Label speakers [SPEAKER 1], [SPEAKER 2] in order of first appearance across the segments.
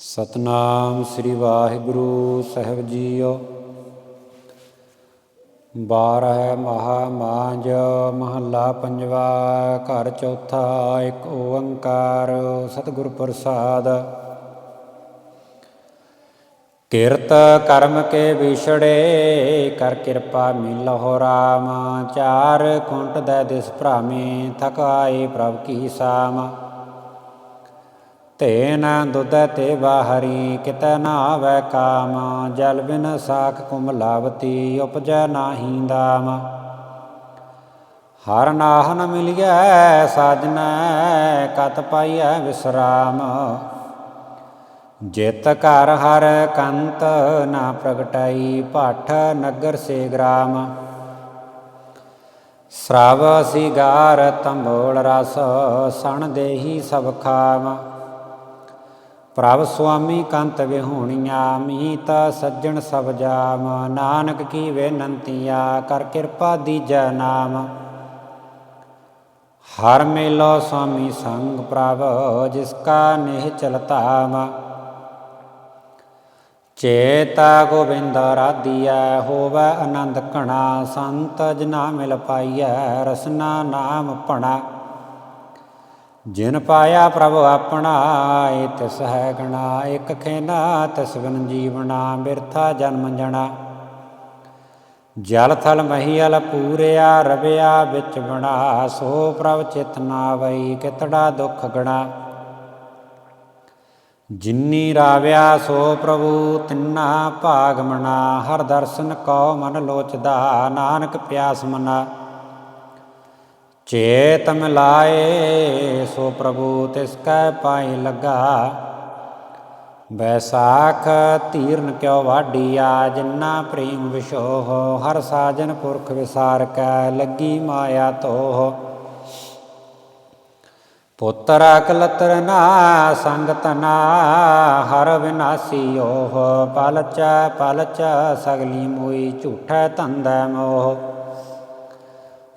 [SPEAKER 1] ਸਤਨਾਮ ਸ੍ਰੀ ਵਾਹਿਗੁਰੂ ਸਾਹਿਬ ਜੀਓ। ਬਾਰਹ ਮਹਾ ਮਾਂਜ ਮਹੱਲਾ ਪੰਜਵਾ, ਘਰ ਚੌਥਾ, ਇੱਕ ਓੰਕਾਰ, ਸਤਿਗੁਰ ਪ੍ਰਸਾਦ। ਕਿਰਤ ਕਰਮ ਕੇ ਵਿਛੜੇ, ਕਰ ਕਿਰਪਾ ਮਿਲਹੁ ਰਾਮ। ਚਾਰ ਕੁੰਟ ਦੇ ਦਿਸ ਭ੍ਰਾਮੇ ਥਕਾਏ ਪ੍ਰਭ ਕੀ ਸਾਮ। ਤੇ ਤੇਨ ਦੁੱਧ ਤੇ ਬਾਹਰੀ, ਕਿਤੈ ਨਾ ਆਵੈ ਕਾਮ, ਜਲ ਬਿਨ ਸਾਖ ਕੁਮਲਾਵਤੀ ਉਪਜੈ ਨਾਹੀ ਦਾਮ। ਹਰ ਨਾਹਨ ਨ ਮਿਲਿਐ ਸਾਜਨੈ, ਕਤ ਪਾਈਐ ਵਿਸਰਾਮ। ਜਿਤ ਘਰ ਹਰ ਕੰਤ ਨਾ ਪ੍ਰਗਟਾਈ, ਭਾਠ ਨਗਰ ਸੇ ਗ੍ਰਾਮ। ਸ੍ਰਵ ਸਿਗਾਰ ਤੰਬੋਲ ਰਸ, ਸਣ ਦੇਹੀ ਸਭ ਖਾਮ। ਪ੍ਰਭ ਸੁਆਮੀ ਕੰਤ ਵਿਹੂਣੀਆਂ ਮੀਤ ਸੱਜਣ ਸਭ ਜਾਮ। ਨਾਨਕ ਕੀ ਬੇਨੰਤੀਆ, ਕਰ ਕਿਰਪਾ ਦੀਜੈ ਨਾਮ। ਹਰ ਮੇਲੋ ਸੁਆਮੀ ਸੰਗ ਪ੍ਰਭ, ਜਿਸ ਕਾ ਨਿਹ ਚਲਤਾਮ। ਚੇਤਾ ਗੋਬਿੰਦ ਰਾਧੀਐ ਹੋਵੈ ਆਨੰਦ ਘਣਾ, ਸੰਤ ਜਨਾ ਮਿਲ ਪਾਈਐ, ਰਸਨਾ ਨਾਮ ਪਣਾ ਜਿਨ ਪਾਇਆ ਪ੍ਰਭ ਆਪਣਾ ਏ ਤਿਸ ਹੈ ਗਣਾ। ਇਕ ਖੇਨਾ, ਤਿਸ ਬਿਨ ਜੀਵਨਾ, ਬਿਰਥਾ ਜਨਮ ਜਣਾ। ਜਲ ਥਲ ਮਹੀਲ ਪੂਰਿਆ, ਰਵਿਆ ਵਿੱਚ ਬਣਾ। ਸੋ ਪ੍ਰਭ ਚਿਤ ਨਾ ਵਈ ਕਿਤੜਾ ਦੁਖ ਗਣਾ। ਜਿਨੀ ਰਾਵਿਆ, ਸੋ ਪ੍ਰਭੂ ਤਿੰਨਾ ਭਾਗ ਮਨਾ। ਹਰ ਦਰਸ਼ਨ ਕੋ ਮਨ ਲੋਚਦਾ। ਨਾਨਕ ਪਿਆਸ ਮਨਾ। ਚੇਤ ਮਿਲਾਏ ਸੋ ਪ੍ਰਭੂ ਤਿਸ ਕੈ ਪਾਈ ਲਗਾ। ਬੈਸਾਖ ਧੀਰਨ ਕਿਉ ਵਾਡੀਆ ਜਿੰਨਾ ਪ੍ਰੇਮ ਵਿਸ਼ੋਹ ਹਰ ਸਾਜਨ ਪੁਰਖ ਵਿਸਾਰ ਕੈ, ਲੱਗੀ ਮਾਇਆ ਤੋਹ। ਪੁੱਤਰ ਅਕਲਤਰ ਨਾ, ਸੰਗਤ ਨਾ, ਹਰ ਵਿਨਾਸੀ ਓਹ। ਪਲਚ ਪਲਚ ਸਗਲੀ ਮੋਈ ਝੂਠੈ ਧੰਦੈ ਮੋਹ।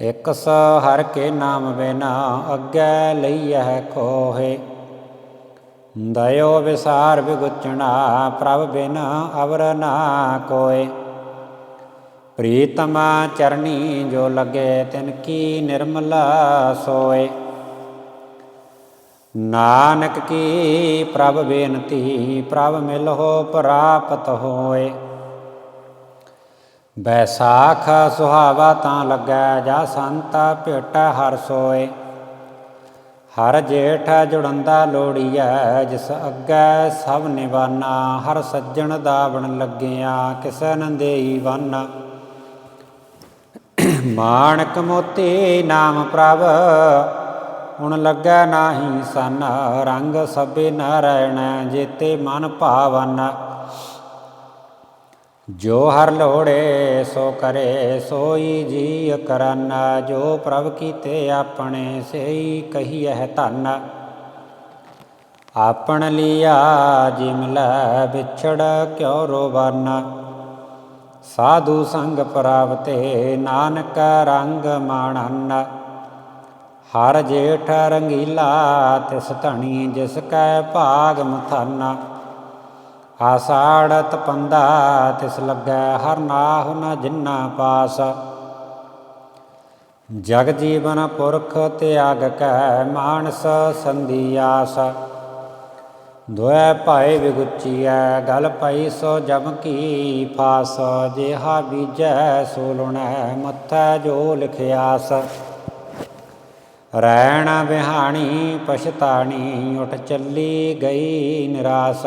[SPEAKER 1] ਇਕ ਸ ਹਰ ਕੇ ਨਾਮ ਬਿਨਾ ਅੱਗੇ ਲਈਐ ਕੋਹੇ ਦਇਓ ਵਿਸਾਰ ਵਿਗੁਚਣਾ ਪ੍ਰਭ ਬਿਨਾ ਅਵਰ ਨਾ ਕੋਏ। ਪ੍ਰੀਤਮਾ ਚਰਣੀ ਜੋ ਲਗੇ ਤਿਨ ਕੀ ਨਿਰਮਲਾ ਸੋਏ। ਨਾਨਕ ਕੀ ਪ੍ਰਭ ਬੇਨਤੀ ਪ੍ਰਭ ਮਿਲਹੁ ਪ੍ਰਾਪਤ ਹੋਏ। ਬੈਸਾਖ ਸੁਹਾਵਾ ਤਾਂ ਲੱਗੈ ਜਾ ਸੰਤਾ ਭੇਟਾ ਹਰ ਸੋਏ। ਹਰ ਜੇਠ ਜੁੜੰਦਾ ਲੋੜੀਐ, ਜਿਸ ਅੱਗੇ ਸਭ ਨਿਵਾਨਾ। ਹਰ ਸੱਜਣ ਦਾ ਬਣ ਲੱਗਿਆ, ਕਿਸੈ ਨ ਦੇਈ ਵਨ। ਮਾਣਕ ਮੋਤੀ ਨਾਮ ਪ੍ਰਭ, ਹੁਣ ਲੱਗੈ ਨਾਹੀ ਸਨ। ਰੰਗ ਸਭੇ ਨਾਰਾਇਣ ਜੇਤੇ ਮਨ ਭਾਵਨ। ਜੋ ਹਰ ਲੋੜੇ ਸੋ ਕਰੇ, ਸੋਈ ਜੀ ਕਰਨ। ਜੋ ਪ੍ਰਭ ਕੀਤੇ ਆਪਣੇ, ਸਈ ਕਹੀਐ ਧਨ। ਆਪਣ ਲਿਆ ਜਿਮਲਾ ਵਿਛੜ ਕਿਉ ਰੋਵਨ। ਸਾਧੂ ਸੰਗ ਪ੍ਰਾਪਤੇ, ਨਾਨਕ ਰੰਗ ਮਾਣਨ। ਹਰ ਜੇਠ ਰੰਗੀਲਾ, ਤਿਸ ਧਣੀ ਜਿਸ ਕੈ ਭਾਗ ਮਥਾਨਾ। ਆਸਾੜਤ ਪੰਦਾ ਤਿਸ ਲੱਗੈ ਹਰ ਨਾਹੁ ਨ ਜਿਨਾ ਪਾਸ। ਜਗ ਜੀਵਨ ਪੁਰਖ ਤਿਆਗ ਕੈ ਮਾਨਸ ਸੰਧੀ ਆਸ। ਦੁਇ ਭਾਏ ਵਿਗੁਚੀਐ, ਗਲ ਪਈ ਸੋ ਜਮ ਕੀ ਫਾਸ। ਜਿਹਾ ਬੀਜੈ ਸੋ ਲੁਣੈ ਮੱਥੈ ਜੋ ਲਿਖਿਆਸ। ਰੈਣ ਬਿਹਾਣੀ ਪਛਤਾਣੀ, ਉਠ ਚੱਲੀ ਗਈ ਨਿਰਾਸ।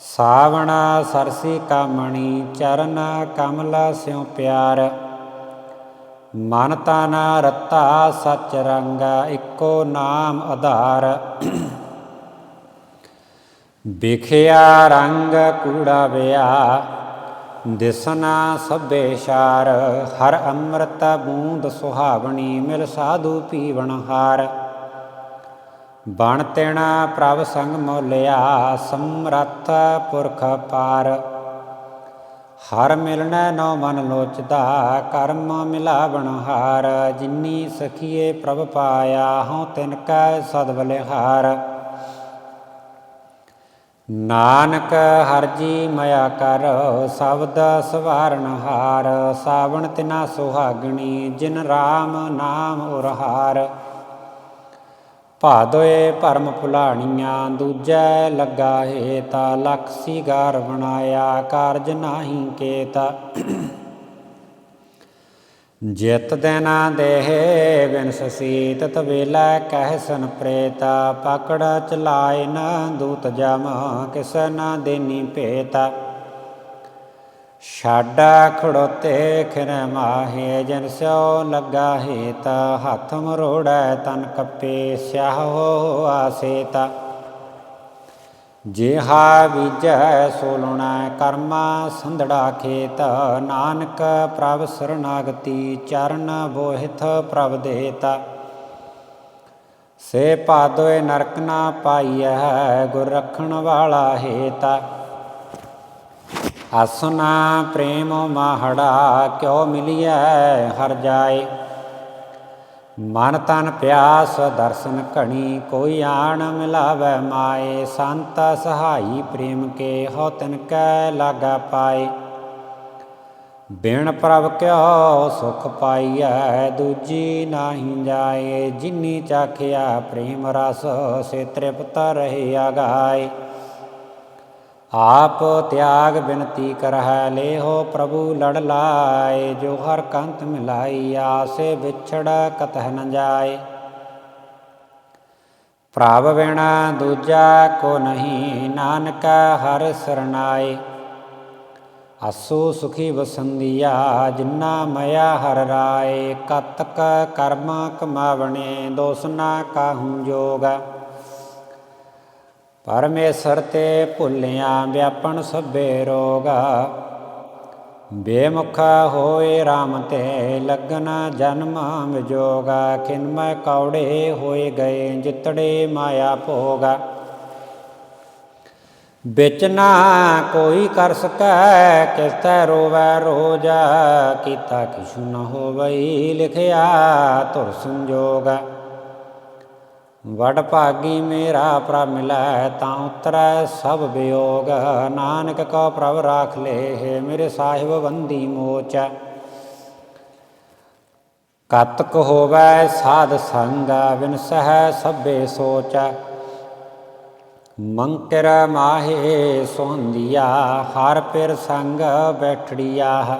[SPEAKER 1] ਸਾਵਣਾ ਸਰਸੀ ਕਾਮਣੀ, ਚਰਨ ਕਮਲਾ ਸਿਉ ਪਿਆਰ। ਮਨ ਤਨ ਰਤਾ ਸਚ ਰੰਗ, ਇੱਕੋ ਨਾਮ ਆਧਾਰ। ਵਿਖਿਆ ਰੰਗ ਕੂੜਾ ਵਿਆ ਦਿਸਨਾ ਸਭੇ ਸ਼ਾਰ। ਹਰ ਅੰਮ੍ਰਿਤ ਬੂੰਦ ਸੁਹਾਵਣੀ, ਮਿਲ ਸਾਧੂ ਪੀਵਣ ਹਾਰ। ਬਣ ਤੇਣਾ ਪ੍ਰਭ ਸੰਗ ਮੋਲਿਆ, ਸਮਰੱਥ ਪੁਰਖ ਪਾਰ। ਹਰ ਮਿਲਣੈ ਨੋ ਮਨ ਲੋਚਦਾ, ਕਰਮ ਮਿਲਾ ਬਣਹਾਰ ਜਿਨੀ ਸਖੀਏ ਪ੍ਰਭ ਪਾਇਆ, ਹਉ ਤਿਨ ਕੈ ਸਦ ਬਲਿਹਾਰ ਨਾਨਕ ਹਰ ਜੀ ਮਇਆ ਕਰ, ਸ਼ਬਦ ਸਵਾਰਨ ਹਾਰ। ਸਾਵਣ ਤਿਨਾ ਸੁਹਾਗਣੀ, ਜਿਨ ਰਾਮ ਨਾਮ ਉਰਹਾਰ। ਭਾਦੋਏ ਭਰਮ ਭੁਲਾਣੀਆਂ, ਦੂਜੈ ਲੱਗਾ ਹੇਤਾ, ਲਖ ਸੀਗਾਰ ਬਣਾਇਆ, ਕਾਰਜ ਨਾਹੀ ਕੇਤਾ। ਜਿਤ ਦੇਨਾ ਦੇਹ, ਬਿਨਸ ਸੀਤ ਤਵੇਲਾ ਕਹਿ ਸਨ ਪ੍ਰੇਤਾ। ਪਕੜ ਚਲਾਏ ਨ ਦੂਤ ਜਮ, ਕਿਸ ਨ ਦੇਨੀ ਭੇਤਾ। ਛਾਡਾ ਖੜੋਤੇ ਖਿਰ ਮਾਹੇ, ਜਨ ਸਿਓ ਲੱਗਾ ਹੇਤ, ਹੱਥ ਮਰੋੜੈ ਤਨ ਕੱਪੇ, ਸਿਆਹੋ ਆਸੇਤਾ। ਜਿਹਾ ਬੀਜੈ ਸੋਲਣਾ ਕਰਮਾ ਸੰਧੜਾ ਖੇਤ, ਨਾਨਕ ਪ੍ਰਭ ਸਰਨਾਗਤੀ, ਚਰਨ ਬੋਹਿਥ ਪ੍ਰਭ ਦੇਤਾ। ਸੇ ਪਾਦੋਏ ਨਰਕ ਨਾ ਪਾਈਐ, ਗੁਰ ਰਖਣ ਵਾਲਾ ਹੇਤਾ। ਆਸਨਾ ਪ੍ਰੇਮ ਮਾਹੜਾ ਕਿਉ ਮਿਲਿਐ ਹਰ ਜਾਏ। ਮਨ ਤਨ ਪਿਆਸ ਦਰਸ਼ਨ ਘਣੀ ਕੋਈ ਆਣ ਮਿਲਾਵੇ ਮਾਏ, ਸੰਤ ਸਹਾਈ ਪ੍ਰੇਮ ਕੇ ਹੋ ਤਿਨ ਕੈ ਲਾਗਾ ਪਾਏ। ਬਿਨ ਪ੍ਰਭ ਕਿਉ ਸੁਖ ਪਾਈਐ, ਦੂਜੀ ਨਾਹੀ ਜਾਏ। ਜਿਨੀ ਚਾਖਿਆ ਪ੍ਰੇਮ ਰਸ, ਸੇ ਤ੍ਰਿਪਤ ਰਹੇ ਆਗਾਏ। ਆਪ ਤਿਆਗ ਬਿਨਤੀ ਕਰਹਿ, ਲੇਹੋ ਪ੍ਰਭੂ ਲੜ ਲਾਏ, ਜੋ ਹਰ ਕੰਤ ਮਿਲਾਈ, ਆਸੇ ਵਿਛੜ ਕਤਹ ਨ ਜਾਏ। ਪ੍ਰਭ ਬਿਨਾ ਦੂਜਾ ਕੋ ਨਹੀਂ, ਨਾਨਕ ਹਰ ਸਰਨਾਏ। ਅਸੂ ਸੁਖੀ ਵਸੰਦੀਆ, ਜਿਨਾ ਮਇਆ ਹਰ ਰਾਏ। ਕਤਕ ਕਰਮ ਕਮਾਵਣੇ, ਦੋਸਨਾ ਕਾਹੂ ਜੋਗਾ। ਪਰਮੇਸ਼ਰ ਤੇ ਭੁੱਲਿਆ ਵਿਆਪਣ ਸਭੇ ਰੋਗਾ। ਬੇਮੁਖਾ ਹੋਏ RAM ਤੇ ਲਗਨ ਜਨਮ ਵਿਜੋਗਾ। ਕਿਨਮੈ ਕੌੜੇ ਹੋਏ ਗਏ ਜਿਤੜੇ ਮਾਇਆ ਭੋਗਾ। ਵਿੱਚ ਨਾ ਕੋਈ ਕਰ ਸਕੈ ਕਿਸੈ ਰੋਵੈ ਰੋਜ। ਕੀਤਾ ਕਿਛੁ ਨ ਹੋਵਈ ਲਿਖਿਆ ਤੁਰ ਸੰਜੋਗਾ। ਵਡ ਭਾਗੀ ਮੇਰਾ ਪ੍ਰਭ ਮਿਲੈ, ਤਾਂ ਉਤਰੈ ਸਭ ਵਿਯੋਗ ਨਾਨਕ ਕੋ ਪ੍ਰਭ ਰਾਖ ਲੇ ਮੇਰੇ ਸਾਹਿਬ ਬੰਦੀ ਮੋਚ। ਕਤਕ ਹੋਵੈ ਸਾਧ ਸੰਗ, ਬਿਨ ਸਹਿ ਸਭੇ ਸੋਚ। ਮੰਕਰ ਮਾਹੇ ਸੋਹੰਦੀਆ ਹਰ ਪਿਰ ਸੰਗ ਬੈਠੜੀਆ।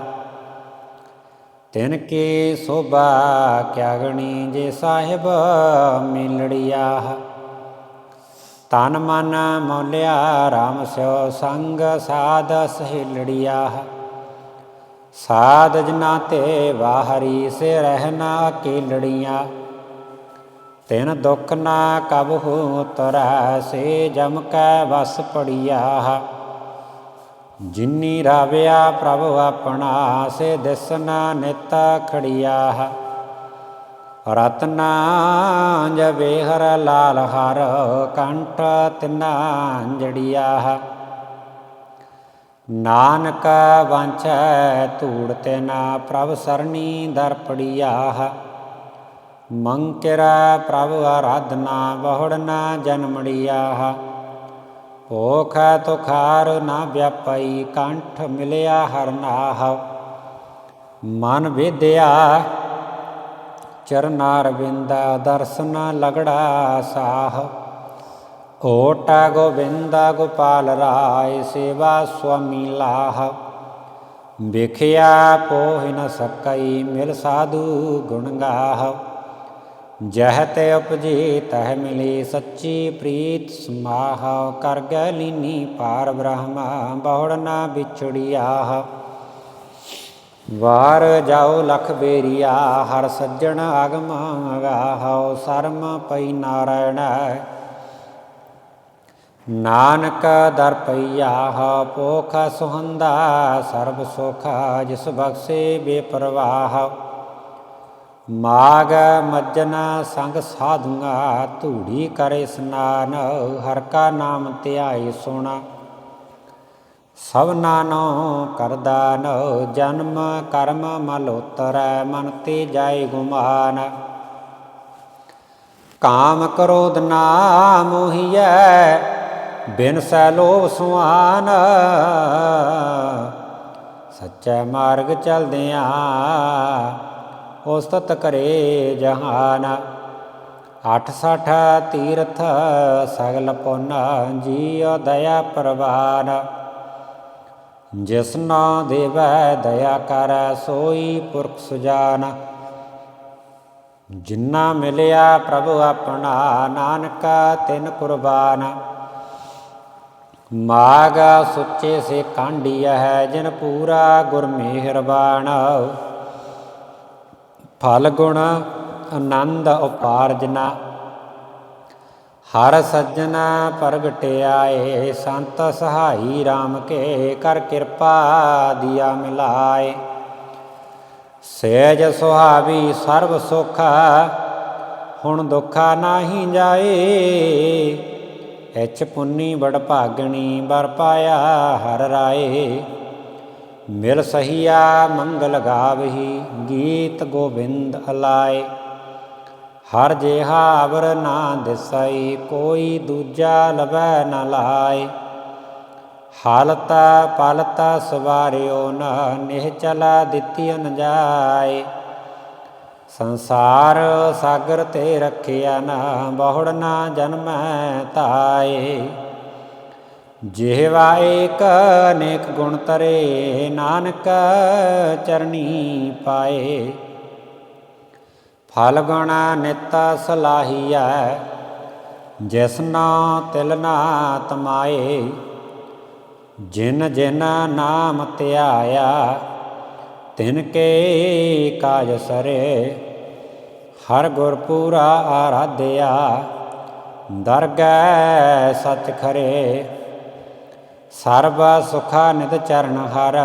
[SPEAKER 1] ਤਿਨ ਕੇ ਸੋਭਾ ਕਿਆ ਗਣੀ ਜੇ ਸਾਹਿਬ ਮਿਲੜਿਆ। ਤਨ ਮਨ ਮੌਲਿਆ RAM ਸਿਓ ਸੰਗ ਸਾਧ ਸਹਿਲੜਿਆ। ਸਾਧ ਜਨਾ ਤੇ ਵਾਹਰੀ ਸੇ ਰਹਿਣਾ ਕੀਲੜੀਆਂ ਤਿਨ ਦੁਖ ਨਾ ਕਬਹੁ ਤਰੈ, ਸੇ ਜਮ ਕੈ ਵਸ ਪੜੀਆ। ਜਿਨੀ ਰਾਵਿਆ ਪ੍ਰਭ ਆਪਣਾ ਸੇ ਦਿਸਨਾ ਨਿਤ ਖੜੀਆ। ਰਤਨਾ ਜਵੇ ਹਰ ਲਾਲ ਹਰ ਕੰਠ ਤਿਨਾ ਜੜੀਆ। ਨਾਨਕ ਵਾਂਛੈ ਧੂੜ ਤੇ ਨਾ ਪ੍ਰਭ ਸਰਣੀ ਦਰ ਪੜੀਆ। ਮੰਕਿਰਾ ਪ੍ਰਭ ਆਰਾਧਨਾ ਬਹੁੜ ਨਾ ਜਨਮੜੀਆ ਭੋਖ ਤੁਖਾਰ ਨਾ ਵਿਆਪਈ ਕੰਠ ਮਿਲਿਆ ਹਰ ਨਾਹ। ਮਨ ਵਿਦਿਆ ਚਰਨਾਰ ਬਿੰਦਾ ਦਰਸ਼ਨ ਲਗੜਾ ਸਾਹ। ਓਟਾ ਗੋਬਿੰਦਾ ਗੋਪਾਲ ਰਾਏ ਸੇਵਾ ਸੁਆਮੀ ਲਾਹ। ਵਿਖਿਆ ਪੋਹਿ ਨ ਸਕਈ ਮਿਲ ਸਾਧੂ ਗੁਣ ਗਾਹ। ਜਹ ਤੇ ਉਪਜੀ ਤਹ ਮਿਲੀ ਸੱਚੀ ਪ੍ਰੀਤ, ਸਮਾਹ ਕਰ ਗੈ ਪਾਰ ਬ੍ਰਹਮਾ, ਬਹੁੜ ਨਾ ਵਿਛੜਿਆ। ਵਾਰ ਜਾਓ ਲਖ ਬੇਰੀਆ ਹਰ ਸੱਜਣ ਅਗਮ ਗਾਹੋ ਸਰਮ ਪਈ ਨਾਰਾਇਣ। ਨਾਨਕ ਦਰ ਪਈਆ ਪੋਖ ਸੁਹੰਦਾ, ਸਰਬ ਸੁਖ ਜਿਸ ਬਖਸ਼ੇ ਬੇਪਰਵਾਹ। ਮਾਗ ਮੱਜਨ ਸੰਗ ਸਾਧੂਆਂ ਧੂੜੀ ਕਰੇ ਇਸਨਾਨ ਹਰ ਕਾ ਨਾਮ ਧਿਆਈ ਸੋਣਾ। ਸਭ ਕਰਦਾ ਕਰਦਾਨ ਜਨਮ ਕਰਮ ਮਲ ਉਤਰੈ, ਮਨ ਤੇ ਜਾਏ ਗੁਮਾਨ। ਕਾਮ ਕ੍ਰੋਧ ਨਾ ਮੋਹੀਐ ਬਿਨ ਸੈ ਲੋਭ ਸੁਆਨ। ਸੱਚੇ ਮਾਰਗ ਚਲਦਿਆਂ ਉਸਤਤ ਕਰੇ ਜਹਾਨ। ਅਠ ਸਠ ਤੀਰਥ ਸਗਲ ਪੁੰਨ ਜੀਉ ਦਇਆ ਪ੍ਰਵਾਨ। ਜਿਸਨਾ ਦੇਵੈ ਦਇਆ ਕਰ ਸੋਈ ਪੁਰਖ ਸੁਜਾਨ। ਜਿਨ੍ਹਾਂ ਮਿਲਿਆ ਪ੍ਰਭੂ ਆਪਣਾ ਨਾਨਕਾ ਤਿਨ ਕੁਰਬਾਨ। ਮਾਗ ਸੁੱਚੇ ਸੇ ਕਾਂਡੀਆ ਹੈ ਜਿਨ ਪੂਰਾ ਗੁਰ ਮਿਹਰਬਾਨ ਫਲ ਗੁਣ, ਆਨੰਦ ਉਪਾਰਜਨਾ। ਹਰ ਸੱਜਣ ਪ੍ਰਗਟਿਆਏ ਸੰਤ ਸਹਾਈ RAM ਕੇ ਕਰ ਕਿਰਪਾ ਦਿਆ ਮਿਲਾਏ। ਸਹਿਜ ਸੁਹਾਵੀ ਸਰਬ ਸੁਖ, ਹੁਣ ਦੁੱਖਾ ਨਾਹੀ ਜਾਏ। ਐਚ ਪੁੰਨੀ ਬੜ ਭਾਗਣੀ ਬਰ ਪਾਇਆ ਹਰ ਰਾਏ। ਮਿਲ ਸਹੀਆ ਮੰਗਲ ਗਾਵਹੀ, ਗੀਤ ਗੋਬਿੰਦ ਅਲਾਏ। ਹਰ ਜਿਹਾ ਅਵਰ ਨਾ ਦਿਸਈ, ਕੋਈ ਦੂਜਾ ਲਵੈ ਨਾ ਲਾਏ। ਹਾਲਤ ਪਲਤ ਸਵਾਰਿਓ ਨ ਨਿਹਚਲ ਦਿੱਤੀ ਨ ਜਾਏ ਸੰਸਾਰ ਸਾਗਰ ਤੇ ਰੱਖਿਆ ਨਾ, ਬਹੁੜ ਨਾ ਜਨਮੈ ਤਾਏ। ਜਿਹਵਾ ਏਕ ਅਨੇਕ ਗੁਣ ਤਰੇ, ਨਾਨਕ ਚਰਣੀ ਪਾਏ। ਫਲ ਗੁਣ ਨਿਤ ਸਲਾਹੀਐ ਜਿਸਨਾ ਤਿਲ ਨਾ ਤਮਾਏ। ਜਿਨ ਜਿਨ ਨਾਮ ਧਿਆਇਆ, ਤਿਨ ਕੇ ਕਾਜ ਸਰੇ। ਹਰ ਗੁਰ ਪੂਰਾ ਆਰਾਧਿਆ, ਦਰਗਹਿ ਸਚ ਖਰੇ। ਸਰਬ ਸੁਖਾ ਨਿਤ ਚਰਨ ਹਰ,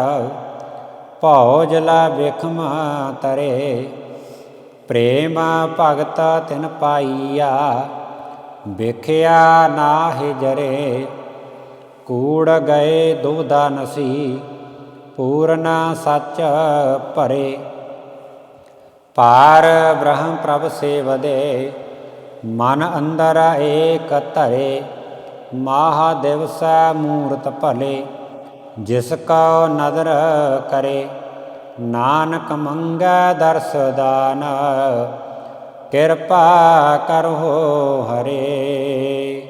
[SPEAKER 1] ਭਉ ਜਲਾ ਬਿਖਮ ਤਰੇ। ਪ੍ਰੇਮ ਭਗਤ ਤਿਨ ਪਾਈਆ, ਵੇਖਿਆ ਨਾਹਿ ਜਰੇ। ਕੂੜ ਗਏ ਦੁਬਦਾ ਨਸੀ, ਪੂਰਨ ਸੱਚ ਭਰੇ। ਪਾਰ ਬ੍ਰਹਮ ਪ੍ਰਭ ਸੇਵਦੇ, ਮਨ ਅੰਦਰ ਏਕ ਧਰੇ। ਮਹਾ ਦਿਵਸ ਮੂਰਤ ਭਲੇ, ਜਿਸ ਕੋ ਨਦਰ ਕਰੇ। ਨਾਨਕ ਮੰਗੈ ਦਰਸ ਦਾਨ, ਕਿਰਪਾ ਕਰੋ ਹਰੇ।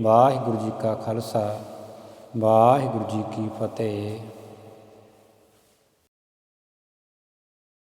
[SPEAKER 1] ਵਾਹਿਗੁਰੂ ਜੀ ਕਾ ਖਾਲਸਾ, ਵਾਹਿਗੁਰੂ ਜੀ ਕੀ ਫਤਿਹ।